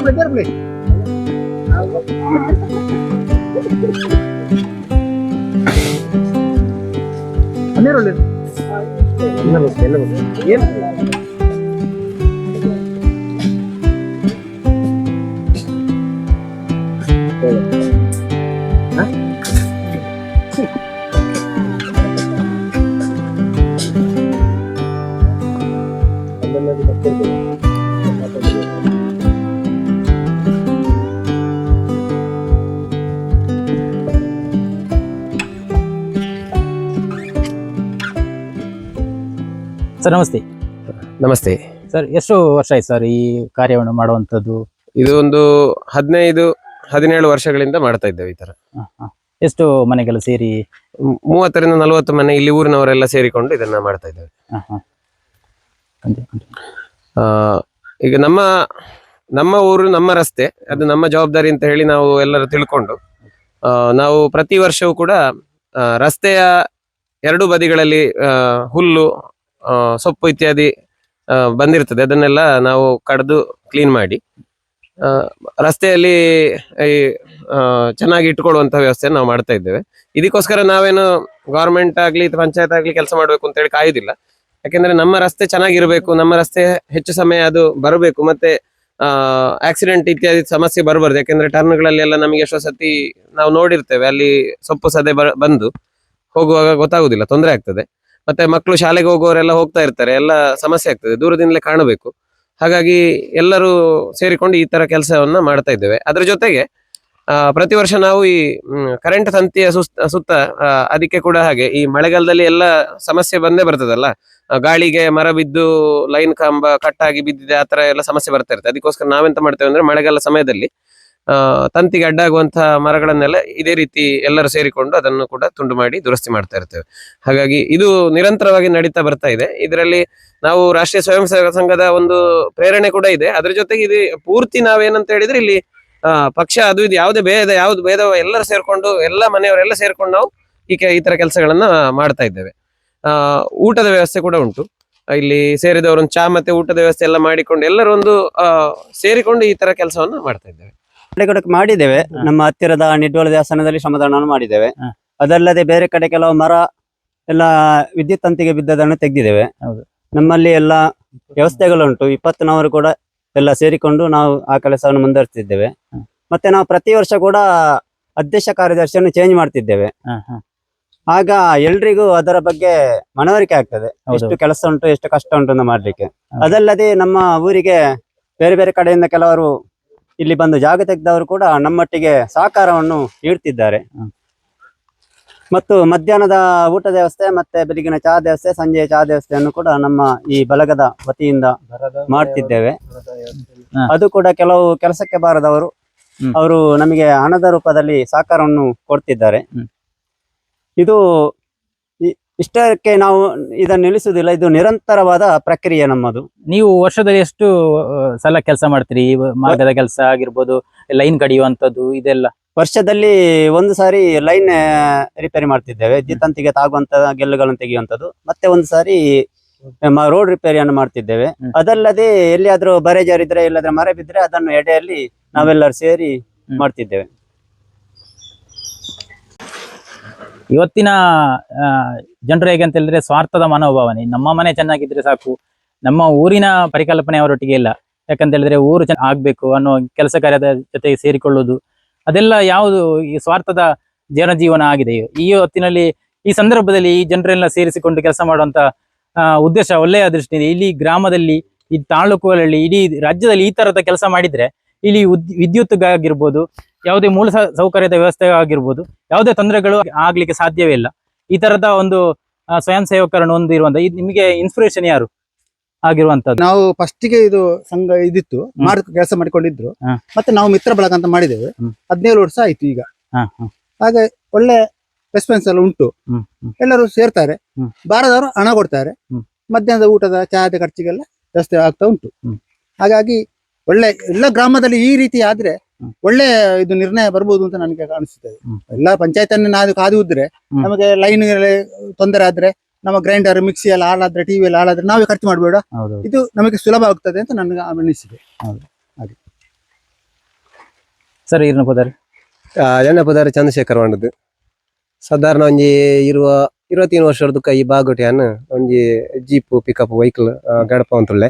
ದೇರ್ಬಿಡಿ ದೇರ್ಬಿಡಿ ಹನ್ನೆರಡು ಏನು ಸರ್ ನಮಸ್ತೆ ನಮಸ್ತೆ ಸರ್ ಎಷ್ಟು ವರ್ಷ ಆಯ್ತು ಸರ್ ಈ ಕಾರ್ಯವನ್ನು ಮಾಡುವಂಥದ್ದು ಇದು ಒಂದು ಹದಿನೈದು ಹದಿನೇಳು ವರ್ಷಗಳಿಂದ ಮಾಡ್ತಾ ಇದ್ದೇವೆ ಈ ತರ ಹ, ಹ. ಎಷ್ಟು ಮನೆಗೆಲ್ಲ ಸೇರಿ ಮ್- ಮೂವತ್ತರಿಂದ ನಲವತ್ತು ಮನೆ ಇಲ್ಲಿ ಊರಿನವರೆಲ್ಲ ಸೇರಿಕೊಂಡು ಇದನ್ನ ಮಾಡ್ತಾ ಇದ್ದೇವೆ ಹ, ಹ. ಕಂಟಿ- ಕಂಟಿ. ಆ, ಈಗ ನಮ್ಮ ನಮ್ಮ ಊರು ನಮ್ಮ ರಸ್ತೆ ಅದು ನಮ್ಮ ಜವಾಬ್ದಾರಿ ಅಂತ ಹೇಳಿ ನಾವು ಎಲ್ಲರೂ ತಿಳ್ಕೊಂಡು ಆ, ನಾವು ಪ್ರತಿ ವರ್ಷವೂ ಕೂಡ ಆ, ರಸ್ತೆಯ ಎರಡು ಬದಿಗಳಲ್ಲಿ ಆ, ಹುಲ್ಲು ಸೊಪ್ಪು ಇತ್ಯಾದಿ ಬಂದಿರ್ತದೆ. ಅದನ್ನೆಲ್ಲ ನಾವು ಕಡ್ದು ಕ್ಲೀನ್ ಮಾಡಿ ರಸ್ತೆಯಲ್ಲಿ ಈ ಚೆನ್ನಾಗಿ ಇಟ್ಕೊಳ್ಳುವಂತ ವ್ಯವಸ್ಥೆಯನ್ನು ನಾವು ಮಾಡ್ತಾ ಇದ್ದೇವೆ. ಇದಕ್ಕೋಸ್ಕರ ನಾವೇನು ಗೌರ್ಮೆಂಟ್ ಆಗ್ಲಿ ಪಂಚಾಯತ್ ಆಗ್ಲಿ ಕೆಲಸ ಮಾಡಬೇಕು ಅಂತ ಹೇಳಿ ಕಾಯೋದಿಲ್ಲ ಯಾಕೆಂದ್ರೆ ನಮ್ಮ ರಸ್ತೆ ಚೆನ್ನಾಗಿರ್ಬೇಕು, ನಮ್ಮ ರಸ್ತೆ ಹೆಚ್ಚು ಸಮಯ ಅದು ಬರಬೇಕು, ಮತ್ತೆ ಆಕ್ಸಿಡೆಂಟ್ ಇತ್ಯಾದಿ ಸಮಸ್ಯೆ ಬರಬಾರ್ದು. ಯಾಕೆಂದ್ರೆ ಟರ್ನ್ಗಳಲ್ಲಿ ಎಲ್ಲ ನಮಗೆ ಎಷ್ಟೋ ಸತಿ ನಾವು ನೋಡಿರ್ತೇವೆ, ಅಲ್ಲಿ ಸೊಪ್ಪು ಸದೆ ಬಂದು ಹೋಗುವಾಗ ಗೊತ್ತಾಗುದಿಲ್ಲ ತೊಂದರೆ ಆಗ್ತದೆ. ಮತ್ತೆ ಮಕ್ಕಳು ಶಾಲೆಗೆ ಹೋಗುವವರೆಲ್ಲ ಹೋಗ್ತಾ ಇರ್ತಾರೆ, ಎಲ್ಲ ಸಮಸ್ಯೆ ಆಗ್ತದೆ, ದೂರದಿಂದಲೇ ಕಾಣಬೇಕು. ಹಾಗಾಗಿ ಎಲ್ಲರೂ ಸೇರಿಕೊಂಡು ಈ ತರ ಕೆಲಸವನ್ನ ಮಾಡ್ತಾ ಇದ್ದೇವೆ. ಅದ್ರ ಜೊತೆಗೆ ಪ್ರತಿ ವರ್ಷ ನಾವು ಈ ಕರೆಂಟ್ ತಂತಿಯ ಸುತ್ತ ಸುತ್ತ ಅದಕ್ಕೆ ಕೂಡ ಹಾಗೆ, ಈ ಮಳೆಗಾಲದಲ್ಲಿ ಎಲ್ಲ ಸಮಸ್ಯೆ ಬಂದೇ ಬರ್ತದಲ್ಲ? ಗಾಳಿಗೆ ಮರ ಬಿದ್ದು, ಲೈನ್ ಕಂಬ ಕಟ್ಟಾಗಿ ಬಿದ್ದಿದೆ, ಆ ತರ ಎಲ್ಲ ಸಮಸ್ಯೆ ಬರ್ತಾ ಇರುತ್ತೆ. ಅದಕ್ಕೋಸ್ಕರ ನಾವೆಂತ ಮಾಡ್ತೇವೆ ಅಂದ್ರೆ ಮಳೆಗಾಲ ಸಮಯದಲ್ಲಿ ತಂತಿಗೆ ಅಡ್ಡಾಗುವಂತಹ ಮರಗಳನ್ನೆಲ್ಲ ಇದೇ ರೀತಿ ಎಲ್ಲರೂ ಸೇರಿಕೊಂಡು ಅದನ್ನು ಕೂಡ ತುಂಡು ಮಾಡಿ ದುರಸ್ತಿ ಮಾಡ್ತಾ ಇರ್ತೇವೆ. ಹಾಗಾಗಿ ಇದು ನಿರಂತರವಾಗಿ ನಡೀತಾ ಬರ್ತಾ ಇದೆ. ಇದರಲ್ಲಿ ನಾವು ರಾಷ್ಟ್ರೀಯ ಸ್ವಯಂ ಸೇವಕ ಸಂಘದ ಒಂದು ಪ್ರೇರಣೆ ಕೂಡ ಇದೆ. ಅದ್ರ ಜೊತೆಗೆ ಇದು ಪೂರ್ತಿ ನಾವೇನಂತ ಹೇಳಿದ್ರೆ ಇಲ್ಲಿ ಪಕ್ಷ ಅದು ಇದು ಯಾವುದೇ ಭೇದ, ಯಾವ್ದು ಭೇದ ಎಲ್ಲರೂ ಸೇರ್ಕೊಂಡು, ಎಲ್ಲ ಮನೆಯವರೆಲ್ಲ ಸೇರ್ಕೊಂಡು ನಾವು ಈ ಈ ತರ ಕೆಲಸಗಳನ್ನ ಮಾಡ್ತಾ ಇದ್ದೇವೆ. ಊಟದ ವ್ಯವಸ್ಥೆ ಕೂಡ ಉಂಟು. ಇಲ್ಲಿ ಸೇರಿದವರು ಚಾ ಮತ್ತೆ ಊಟದ ವ್ಯವಸ್ಥೆ ಎಲ್ಲ ಮಾಡಿಕೊಂಡು ಎಲ್ಲರೂ ಒಂದು ಸೇರಿಕೊಂಡು ಈ ತರ ಕೆಲಸವನ್ನ ಮಾಡ್ತಾ ಇದ್ದೇವೆ. ಕಡೆ ಕಡೆ ಮಾಡಿದ್ದೇವೆ ನಮ್ಮ ಹತ್ತಿರದ ನಿಡ್ವಳ ದೇವಸ್ಥಾನದಲ್ಲಿ ಶ್ರಮದಾನವನ್ನು ಮಾಡಿದ್ದೇವೆ. ಅದಲ್ಲದೆ ಬೇರೆ ಕಡೆ ಕೆಲವು ಮರ ಎಲ್ಲ ವಿದ್ಯುತ್ ತಂತಿಗೆ ಬಿದ್ದದನ್ನು ತೆಗೆದಿದ್ದೇವೆ. ನಮ್ಮಲ್ಲಿ ಎಲ್ಲ ವ್ಯವಸ್ಥೆಗಳುಂಟು. ಇಪ್ಪತ್ತನವರು ಕೂಡ ಎಲ್ಲ ಸೇರಿಕೊಂಡು ನಾವು ಆ ಕೆಲಸವನ್ನು ಮುಂದುವರಿಸಿದ್ದೇವೆ ಮತ್ತೆ ನಾವು ಪ್ರತಿ ವರ್ಷ ಕೂಡ ಅಧ್ಯಕ್ಷ ಕಾರ್ಯದರ್ಶಿಯನ್ನು ಚೇಂಜ್ ಮಾಡ್ತಿದ್ದೇವೆ. ಆಗ ಎಲ್ರಿಗೂ ಅದರ ಬಗ್ಗೆ ಮನವರಿಕೆ ಆಗ್ತದೆ. ಎಷ್ಟು ಕೆಲಸ ಉಂಟು ಎಷ್ಟು ಕಷ್ಟ ಉಂಟು ಅಂತ ಮಾಡ್ಲಿಕ್ಕೆ. ಅದಲ್ಲದೆ ನಮ್ಮ ಊರಿಗೆ ಬೇರೆ ಬೇರೆ ಕಡೆಯಿಂದ ಕೆಲವರು ಇಲ್ಲಿ ಬಂದು ಜಾಗ ತೆಗೆದವರು ಕೂಡ ನಮ್ಮೊಟ್ಟಿಗೆ ಸಹಕಾರವನ್ನು ನೀಡುತ್ತಿದ್ದಾರೆ ಮತ್ತು ಮಧ್ಯಾಹ್ನದ ಊಟದ ವ್ಯವಸ್ಥೆ ಮತ್ತೆ ಬೆಳಗಿನ ಚಹಾ ದೇವಸ್ಥೆ ಸಂಜೆಯ ಚಹಾ ದೇವಸ್ಥೆಯನ್ನು ಕೂಡ ನಮ್ಮ ಈ ಬಲಗದ ವತಿಯಿಂದ ಮಾಡ್ತಿದ್ದೇವೆ. ಅದು ಕೂಡ ಕೆಲವು ಕೆಲಸಕ್ಕೆ ಬಾರದವರು ಅವರು ನಮಗೆ ಹಣದ ರೂಪದಲ್ಲಿ ಸಹಕಾರವನ್ನು ಕೊಡ್ತಿದ್ದಾರೆ. ಇದು ಇಷ್ಟಕ್ಕೆ ನಾವು ಇದನ್ನು ನಿಲ್ಲಿಸುವುದಿಲ್ಲ. ಇದು ನಿರಂತರವಾದ ಪ್ರಕ್ರಿಯೆ ನಮ್ಮದು. ನೀವು ವರ್ಷದಲ್ಲಿ ಎಷ್ಟು ಸಲ ಕೆಲಸ ಮಾಡ್ತೀರಿ? ಈ ಮಾರ್ಗದ ಕೆಲಸ ಆಗಿರ್ಬೋದು ಲೈನ್ ಕಡಿಯುವಂತದ್ದು ಇದೆಲ್ಲ? ವರ್ಷದಲ್ಲಿ ಒಂದು ಸಾರಿ ಲೈನ್ ರಿಪೇರಿ ಮಾಡ್ತಿದ್ದೇವೆ. ಜಿತಂತಿಗೆ ತಾಗುವಂತ ಗೆಲ್ಲುಗಳನ್ನು ತೆಗೆಯುವಂತದ್ದು ಮತ್ತೆ ಒಂದು ಸಾರಿ ರೋಡ್ ರಿಪೇರಿಯನ್ನು ಮಾಡ್ತಿದ್ದೇವೆ. ಹ್ಮ್. ಅದಲ್ಲದೆ ಎಲ್ಲಿಯಾದ್ರೂ ಬರೆ ಜಾರಿದ್ರೆ ಇಲ್ಲದ್ರೆ ಮರ ಬಿದ್ರೆ ಅದನ್ನು ಎಡೆಯಲ್ಲಿ ನಾವೆಲ್ಲರೂ ಸೇರಿ ಹ್ಮ್. ಮಾಡ್ತಿದ್ದೇವೆ. ಇವತ್ತಿನ ಜನರು ಹೇಗೆ ಅಂತ ಹೇಳಿದ್ರೆ ಸ್ವಾರ್ಥದ ಮನೋಭಾವನೆ. ನಮ್ಮ ಮನೆ ಚೆನ್ನಾಗಿದ್ರೆ ಸಾಕು. ನಮ್ಮ ಊರಿನ ಪರಿಕಲ್ಪನೆ ಅವರೊಟ್ಟಿಗೆ ಇಲ್ಲ. ಯಾಕಂತ ಹೇಳಿದ್ರೆ ಊರು ಚೆನ್ನ, ಆಗ್ಬೇಕು ಅನ್ನೋ ಕೆಲಸ ಕಾರ್ಯದ ಜೊತೆಗೆ ಸೇರಿಕೊಳ್ಳುವುದು. ಅದೆಲ್ಲ ಯಾವುದು ಈ ಸ್ವಾರ್ಥದ ಜನಜೀವನ ಆಗಿದೆ ಈ ಹೊತ್ತಿನಲ್ಲಿ, ಈ ಸಂದರ್ಭದಲ್ಲಿ ಈ ಜನರೆಲ್ಲ ಸೇರಿಸಿಕೊಂಡು ಕೆಲಸ ಮಾಡುವಂತ ಉದ್ದೇಶ ಒಳ್ಳೆಯ ದೃಷ್ಟಿಯಿಂದ ಇಲ್ಲಿ ಗ್ರಾಮದಲ್ಲಿ, ಈ ತಾಲೂಕುಗಳಲ್ಲಿ, ಇಡೀ ರಾಜ್ಯದಲ್ಲಿ ಈ ತರದ ಕೆಲಸ ಮಾಡಿದ್ರೆ ಇಲ್ಲಿ ವಿದ್ಯುತ್ ಆಗಿರ್ಬೋದು ಯಾವುದೇ ಮೂಲ ಸೌಕರ್ಯದ ವ್ಯವಸ್ಥೆ ಆಗಿರ್ಬೋದು ಯಾವುದೇ ತೊಂದರೆಗಳು ಆಗ್ಲಿಕ್ಕೆ ಸಾಧ್ಯವೇ ಇಲ್ಲ. ಈ ತರದ ಒಂದು ಸ್ವಯಂ ಸೇವಕರನ್ನು ಹೊಂದಿರುವಂತ ನಿಮಗೆ ಇನ್ಸ್ಪಿರೇಷನ್ ಯಾರು ಆಗಿರುವಂತದ್ದು? ನಾವು ಫಸ್ಟಿಗೆ ಇದು ಸಂಘ ಇದಿತ್ತು ಮಾಡ್ ಕೆಲಸ ಮಾಡಿಕೊಂಡಿದ್ರು. ಮತ್ತೆ ನಾವು ಮಿತ್ರ ಬಳಗ ಅಂತ ಮಾಡಿದ್ದೇವೆ. ಹದಿನೇಳು ವರ್ಷ ಆಯ್ತು ಈಗ. ಹಾಗೆ ಒಳ್ಳೆ ರೆಸ್ಪಾನ್ಸ್ ಎಲ್ಲ ಉಂಟು. ಎಲ್ಲರೂ ಸೇರ್ತಾರೆ. ಬಾರದವರು ಹಣ ಕೊಡ್ತಾರೆ. ಮಧ್ಯಾಹ್ನದ ಊಟದ ಚಹಾದ ಖರ್ಚಿಗೆಲ್ಲ ವ್ಯವಸ್ಥೆ ಆಗ್ತಾ ಉಂಟು. ಹಾಗಾಗಿ ಒಳ್ಳೆ ಎಲ್ಲ ಗ್ರಾಮದಲ್ಲಿ ಈ ರೀತಿ ಆದ್ರೆ. ಒಳ್ಳೆ ಇದು ನಿರ್ಣಯ ಬರ್ಬೋದು ಅಂತ ನನಗೆ ಕಾಣಿಸ್ತದೆ ಎಲ್ಲ ಪಂಚಾಯತ್ ಅನ್ನು ನಾವು ಕಾದು ಇದ್ರೆ ನಮಗೆ ಲೈನ್ ತೊಂದರೆ ಆದ್ರೆ ನಮ್ಮ ಗ್ರೈಂಡರ್ ಮಿಕ್ಸಿ ಎಲ್ಲ ಹಾಳಾದ್ರೆ ಟಿವಿ ಎಲ್ಲ ಹಾಳಾದ್ರೆ ನಾವೇ ಖರ್ಚು ಮಾಡಬೇಡ. ಇದು ನಮಗೆ ಸುಲಭ ಆಗ್ತದೆ ಅಂತ ನನಗೆ ಅನಿಸಿದೆ. ಸರ್ ಈರಿನ ಪದಾರಿ ಎಣ್ಣೆ ಪದಾರ ಚಂದ್ರಶೇಖರ್ ಮಾಡುದು ಸಾಧಾರಣ ಒಂಜಿ ಇರುವ ಇರುವತ್ತೀನು ವರ್ಷದ ಈ ಬಾಗೋಟಿಯನ್ನು ಒಂಜಿ ಜೀಪ್ ಪಿಕಪ್ ವೆಹಿಕಲ್ ಗಡಪ ಅಂತುಳ್ಳೆ.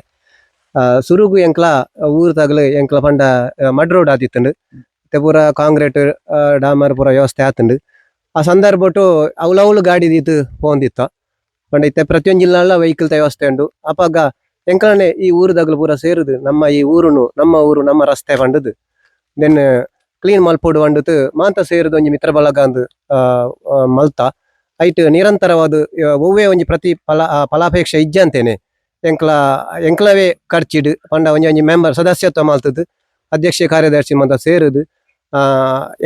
ಸುರುಗು ಎಂಕ್ಲ ಊರು ತಗಲು ಎಂಕ್ಲ ಪಂಡ ಮಡ್ ರೋಡ್ ಆದಿತ್ತುಂಡು ಇತ್ತೆ ಪೂರ ಕಾಂಕ್ರೀಟ್ ಡಾಮರ್ ಪೂರ ವ್ಯವಸ್ಥೆ ಆತುಂಡು ಆ ಸಂದರ್ಭ ಒಟ್ಟು ಅವಳವಳು ಗಾಡಿ ದೀತು ಪೋಂದಿತ್ತ. ಪಂಡ ಇತ್ತೆ ಪ್ರತಿಯೊಂದು ಜಿಲ್ಲೆಲ್ಲ ವೆಹಿಕಲ್ ವ್ಯವಸ್ಥೆ ಉಂಡು. ಅಪಾಗ ಎಂಕಲನೆ ಈ ಊರು ತಗಲು ಪೂರ ಸೇರುದು, ನಮ್ಮ ಈ ಊರುನು, ನಮ್ಮ ಊರು, ನಮ್ಮ ರಸ್ತೆ ಪಂಡದು. ದೆನ್ ಕ್ಲೀನ್ ಮಲ್ಪೋಡು ಬಂಡುತ್ತು ಮಾತ ಸೇರುದು ಒಂಜಿ ಮಿತ್ರ ಬಳಗ ಅಂದ್ ಮಲ್ತ. ಐಟ್ ನಿರಂತರವಾದ ಒವೆ ಒಂಜಿ ಪ್ರತಿ ಫಲ ಫಲಾಪೇಕ್ಷೆ ಇಜ್ಜಂತೇನೆ. ಎಂಕ್ಲ, ಎಂಕ್ಲವೇ ಖರ್ಚಿಡು. ಪಂಡ ಒಂಜಿ ಒಂಜಿ ಮೆಂಬರ್ ಸದಸ್ಯತ್ವ ಮಲ್ತದ್ದು ಅಧ್ಯಕ್ಷ ಕಾರ್ಯದರ್ಶಿ ಮಂತ ಸೇರುದು.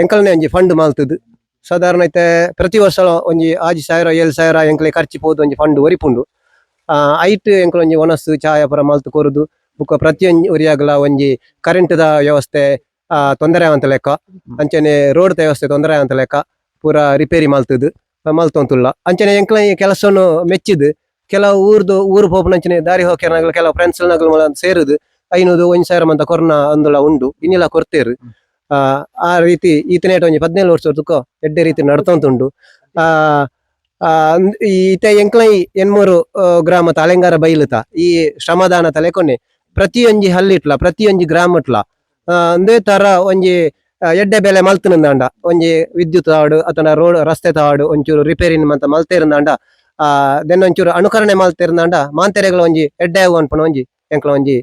ಎಂಕಲ್ನೆ ಒಂಜಿ ಫಂಡ್ ಮಲ್ತದ್ದು ಸಾಧಾರಣ ಐತೆ ಪ್ರತಿ ವರ್ಷ ಒಂಜಿ ಆಜಿ ಸಾವಿರ, ಏಳು ಸಾವಿರ ಎಂಕ್ಲೆ ಖರ್ಚು ಪೋದು ಒಂಜಿ ಫಂಡ್ ಒರಿಪುಂಡು ಐಟ್ ಎಂಕ್ಲ ಒಂಜಿ ಒನಸ್ಸು ಚಾಯ ಪುರ ಮಲ್ತು ಕೊರುದು. ಬುಕ್ಕ ಪ್ರತಿಯೊಂಜಿ ಒರಿಯಾಗಲ ಒಂಜಿ ಕರೆಂಟ್ ದ ವ್ಯವಸ್ಥೆ ತೊಂದರೆ ಅಂತ ಲೆಕ್ಕ. ಅಂಚನೆ ರೋಡ್ ವ್ಯವಸ್ಥೆ ತೊಂದರೆ ಅಂತ ಲೆಕ್ಕ. ಪೂರ ರಿಪೇರಿ ಮಲ್ತದು. ಮಲ್ತೊಂತುಲ್ಲ ಅಂಚನೆ ಎಂಕ್ಲ ಕೆಲಸವನ್ನು ಮೆಚ್ಚಿದ್. ಕೆಲವು ಊರ್ದು ಊರು ಪೋಪುನಂಚಿನ ದಾರಿ ಹೋಗ್ಯಾರ ಕೆಲವು ಫ್ರೆಂಡ್ಸ್ ನಗಲು ಸೇರುದು ಐನೂರು ಒಂಜಿ ಸಾವಿರ ಮಂತ ಕೊರೋನಾ ಅಂದುಲ ಉಂಡು ಇನ್ನಿಲ್ಲ ಕೊರ್ತೇರು. ಆ ಆ ರೀತಿ ಈತನೇಟ ಒಂಜಿ ಹದಿನೇಳು ವರ್ಷದಕ್ಕ ಎಡ್ಡೆ ರೀತಿ ನಡ್ತೊಂತುಂಡು. ಆ ಈತ ಎಂಕ್ಲೈ ಎನ್ಮೂರು ಗ್ರಾಮದ ಅಲೆಂಗಾರ ಬೈಲುತ. ಈ ಶ್ರಮದಾನ ತಲೆಕೊನೆ ಪ್ರತಿಯೊಂಜಿ ಹಲ್ಲಿಟ್ಲ ಪ್ರತಿಯೊಂಜಿ ಗ್ರಾಮಟ್ಲ. ಒಂದೇ ತರ ಒಂಜಿ ಎಡ್ಡೆ ಬೆಲೆ ಮಲ್ತನಂದಾಂಡ. ಒಂಜಿ ವಿದ್ಯುತ್ ತಾಡು ಅಥವಾ ರೋಡ್ ರಸ್ತೆ ತಾಡು ಒಂಚೂರು ರಿಪೇರಿನ ಮಂತ ಮಲ್ತೇರಿಂದಾಂಡ. ಆ, ದೆನ್ ಒಂಚೂರು ಅನುಕರಣೆ ಮಲ್ತೇರಿಂದಾಂಡ ಮಾಂತೆರೆಗಳ ಒಂಜಿ ಎಡ್ಡೆ ಅನ್ಪಣ ಒಂಜಿ ಎಂಕ್ಲ ಒಂಜಿ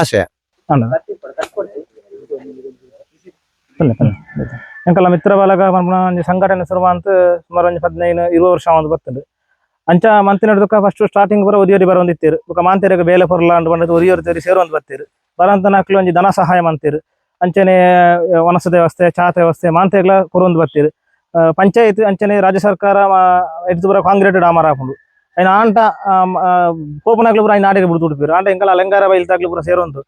ಆಶಯ ಎಂಕಲ ಮಿತ್ರ ಬಾಲಕ ಒಂಜಿ ಸಂಘಟನೆ ಶುರು ಅಂತ ಸುಮಾರು ಒಂಜಿ ಹದಿನೈದು ಇರುವ ವರ್ಷ ಒಂದು ಬರ್ತದೆ. ಅಂಚ ಮಂತಿನ ದುಃಖ ಫಸ್ಟ್ ಸ್ಟಾರ್ಟಿಂಗ್ ಪೂರ ಒದಿಯೋರಿ ಬರೊಂದಿತ್ತೀರು. ಬುಕ್ಕ ಮಾಂತೆರೆಗೆ ಬೇಲೆ ಅಂತ ಬಂದದ್ದು ಒದಿಯೋರಿ ತೇರಿ ಸೇರುವಂತ ಬರ್ತೀರಿ. ಬರಂತ ನಾಕ್ಲು ಒಂಜಿ ಧನ ಸಹಾಯ ಮಂತೀರು. ಅಂಚನೆ ವನಸದ ವ್ಯವಸ್ಥೆ, ಚಾತ ವ್ಯವಸ್ಥೆ ಮಾಂತೆಗ್ಲ ಕೊರೊಂದು ಬರ್ತೀರು. ಪಂಚಾಯತ್ ಅಂಚನೆ ರಾಜ್ಯ ಸರ್ಕಾರ ಎಡ್ದು ಪೂರ ಕಾಂಕ್ರೀಟ್ ಡಾಮರ್ ಹಾಕೊಂಡು ಐನ ಆಂಟ ಪೋಪುನಾಗ್ಲು ಪೂರ ಆಯ್ನ ಆಡಿಗೆ ಬಿಡ್ದು ಉಡುಪಿರು ಆಂಟ ಎಂಕಲ ಅಲಂಕಾರ ಬೈಲ್ತಾಗ್ಲು ಪೂರ ಸೇರೊಂದು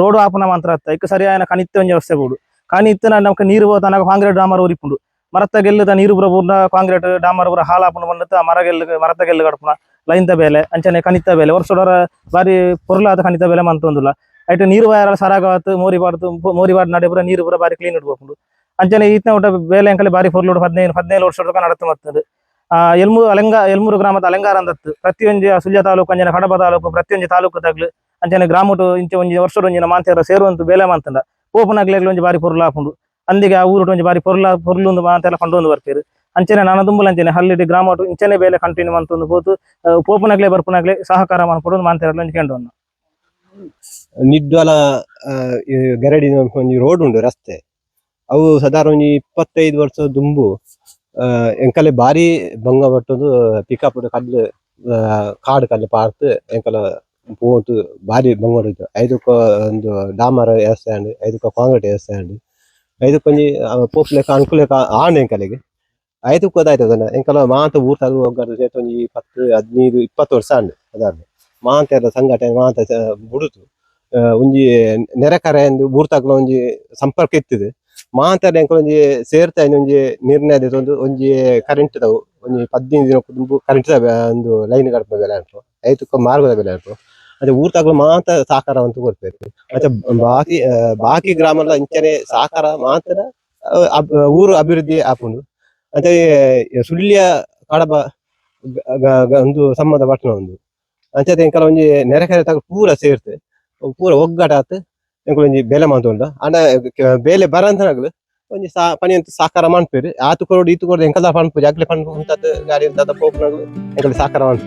ರೋಡ್ ಆಪನ ಮಾತ್ರ ಅತ್ತ ಇಕ್ಕ ಸರಿಯಾದ ಕನಿತ್ಯ ಒಂಜಿ ವ್ಯವಸ್ಥೆ ಬೋಡು ಕಾನಿ ನಮ್ಗೆ ನೀರು ತನಕ ಕಾಂಕ್ರೀಟ್ ಡಾಮರ್ ಊರಿಪುಂಡು. ಮರತ ಗೆಲ್ಲದ ನೀರು ಪುರ ಪೂರ್ಣ ಕಾಂಕ್ರೀಟ್ ಡಾಮರ್ ಪೂರ ಹಾಲಾಪನ ಬಂದತ್ತ ಮರ ಗೆಲ್ಲ, ಮರತ ಗೆಲ್ಲ ಕಡಪನ ಲೈನ್ತ ಬೇಲೆ, ಅಂಚನೆ ಕನಿತ ಬೇಲೆ. ವರ್ಷಡೋರ ಬಾರಿ ಪೊರ್ಲಾದ ಕನಿತ ಬೇಲೆ ಮಂತೊಂದುಲ್ಲ. ಐಟ್ ನೀರು ಬಾರ ಸರಾಗವತ್ತು ಮೋರಿ ಬಾಡ್ತು ಮೋರಿ ಬಾಡ್ ನಡೆ ಪೂರ ನೀರು ಪೂರ ಬಾರಿ ಕ್ಲೀನ್ ಇಡ್ಬೋಪುಂಡು ಅಂಚನೆ ಈತನ ಊಟ ಬೇಲೆ ಅಂಕಲಿ ಬಾರಿ ಪೊರ್ಲೋಡು ಹದಿನೈದು ಹದಿನೈದು ವರ್ಷ ತನಕ ನಡತ್ತು ಮತ್ತದು ಎಲ್ಮೂರು ಅಲಂಗ ಎಲ್ಮೂರು ಗ್ರಾಮದ ಅಲಂಗಾರ ಅಂದತ್ತು. ಪ್ರತಿಯೊಂದು ಸುಳ್ಯ ತಾಲೂಕು ಅಂಜನ ಕಡಬ ತಾಲೂಕು ಪ್ರತಿಯೊಂದು ತಾಲೂಕು ತಗ್ಲು ಅಂಚನೆ ಗ್ರಾಮಟು ಇಂಚೆ ಒಂದು ವರ್ಷದ ಒಂಜಿನ ಮಾಂತೆರ ಸೇರುವಂತ ಬೇಲೆ ಮಂತಂಡ ಪೋಪನಗ್ಲೆಗ್ಲು ಒಂಜಿ ಬಾರಿ ಪೊರ್ಲು ಹಾಕೊಂಡು. ಅಂದಿಗೆ ಆ ಊರುಟು ಒಂಜಿ ಬಾರಿ ಪೊರ್ಲ ಪೊರ್ಲುಂದು ಮಾಂತೆಲ್ಲ ಕಂಡೊಂದು ಬರ್ತೀರಿ ಅಂಚನೆ ನಾನು ದುಂಬುಲ ಅಂಚನೆ ಹಲ್ಲಿಡಿ ಗ್ರಾಮಟು ಇಂಚನೆ ಬೇಲೆ ಕಂಟಿನ್ಯೂ ಮಂತೊಂದು ಆ, ಬರ್ಪನ್ ಬರ್ಪುನಗ್ಲೆ ಸಹಕಾರ ಮಾಡ್ಕೊಡು ಮಾತೆರಲ್ಲ ಒಂಜಿ ನಿಡ್ಡಲ ನಿಡ್ವಲ ಗರಡಿ ರೋಡ್ ಉಂಡು ರಸ್ತೆ. ಅವು ಸಾಧಾರಣ ಒಂಜಿ ಇಪ್ಪತ್ತೈದು ವರ್ಷ ದುಂಬು ಎಂಕಲೆ ಬಾರಿ ಬಂಗ ಬಟ್ಟೊಂದು ಪಿಕಪ್ ಕಲ್ಲು ಕಾಡು ಕಲ್ಲು ಪಾರ್ತ್, ಎಂಕಲ ಪೋತು ಬಾರಿ ಬಂಗ ಬಟ್ಟದು ಐದಕ್ಕ ಒಂದು ಡಾಮರ ವ್ಯವಸ್ಥೆ ಐದಕ್ಕ ಕಾಂಕ್ರೀಟ್ ವ್ಯವಸ್ಥೆ ಐದಕ್ಕೆ ಒಂಜಿ ಪೋಪ್ಲೆಕ ಅನುಕೂಲ ಆಂಡ್ ಎಂಕಲೆಗೆ. ಐದು ಗೊತ್ತಾಯ್ತದ ಎಂಕಲ ಮಾತ ಊರ್ ತಗದು ಹೋಗ್ಬಾರ್ದು ಸೇತು ಒಂಜಿ ಇಪ್ಪತ್ತು, ಹದಿನೈದು, ಇಪ್ಪತ್ತು ವರ್ಷ ಆಂಡು ಅದಾರ್ದು ಮಾಂತೆರ ಸಂಘಟನೆ, ಮಾತ ಬುಡುತು ಒಂಜಿ ನೆರೆಕರೆ ಎಂದು ಬೂರ್ತಾಕ್ಲ ಒಂಜಿ ಸಂಪರ್ಕ ಇತ್ತಿದೆ. ಮಾತಾಡಿ ಅಂಕಲ್ ಒಂಜಿ ಸೇರ್ತಾ ಒಂಜಿ ನಿರ್ಣಯ ಒಂದು, ಒಂಜಿ ಕರೆಂಟ್ ದವು ಒಂಜಿ ಪದ್ನೈದು ದಿನ ಕುಟುಂಬ ಕರೆಂಟ್ ಒಂದು ಲೈನ್ ಕಡಪ ಬೆಲೆ ಉಂಟು ಐದಕ್ಕ ಮಾರ್ಗದ ಬೆಲೆ ಉಂಟು ಅದೇ ಊರ್ತಾಗ್ಲ ಮಾತ ಸಾಕಾರ ಅಂತ ಕೊಡ್ತೇವೆ. ಮತ್ತೆ ಬಾಕಿ ಬಾಕಿ ಗ್ರಾಮದ ಇಂಚನೆ ಸಹಕಾರ ಮಾತ್ರ ಊರು ಅಭಿವೃದ್ಧಿ ಆಪುಂಡು ಮತ್ತೆ ಸುಳ್ಯ ಕಡಬ ಒಂದು ಸಂಬಂಧ ಪಟ್ಟಣ ಒಂದು. ಅಂತ ಎಂಕಲ ಒಂಜಿ ನೆರೆಕರೆ ತಗ ಪೂರ ಸೇರ್ತೆ ಪೂರ ಒಗ್ಗಟ ಆತ್ ಎಂಕುಲು ಒಂಜಿ ಬೇಲೆ ಮಂತುಂಡ ಕ- ಬೇಲೆ ಬರಂತನಗ್ಲು ಒಂಜಿ ಸಾ ಪನಿ ಅಂತ ಸಾಕಾರ ಮನ್ಪೇರು ಆತು ಕೊರೋಡು ಈತು ಕೊರೋಡು ಎಂಕಲ ಪನ್ಪು ಜಾಗ್ಲೆ ಪನ್ಪು ಗಾಡಿ ಅಂತ ಪೋಪುನಗ್ಲು ಎಂಕಲು ಸಾಕಾರ ಮನ್ಪು